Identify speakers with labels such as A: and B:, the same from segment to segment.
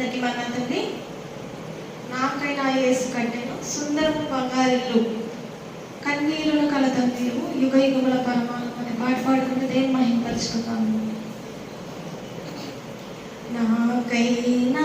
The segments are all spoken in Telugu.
A: అందరికీ వందండి నాకైనా యేసు కంటేను సుందరము బంగారు కన్నీరులు కలతం తీరు యుగ యుగముల పరమాను అని పాట పాడుకుంటే దేని మహింపరుచుకున్నాము నాకైనా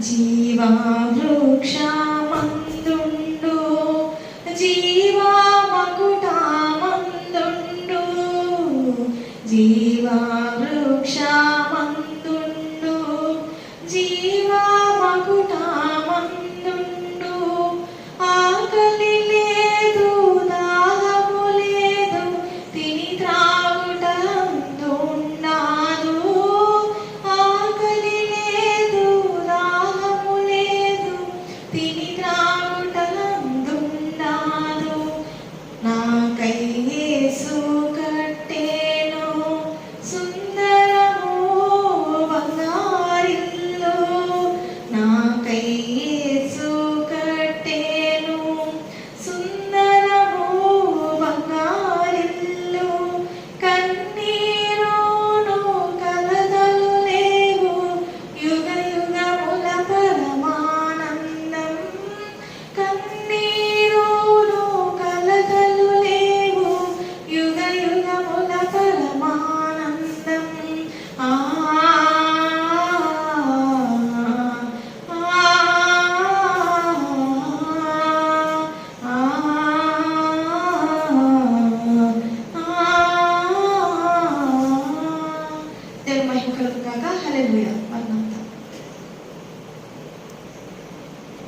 A: జీవావృక్షామందుండు జీవామకుటామందుండు జీ 对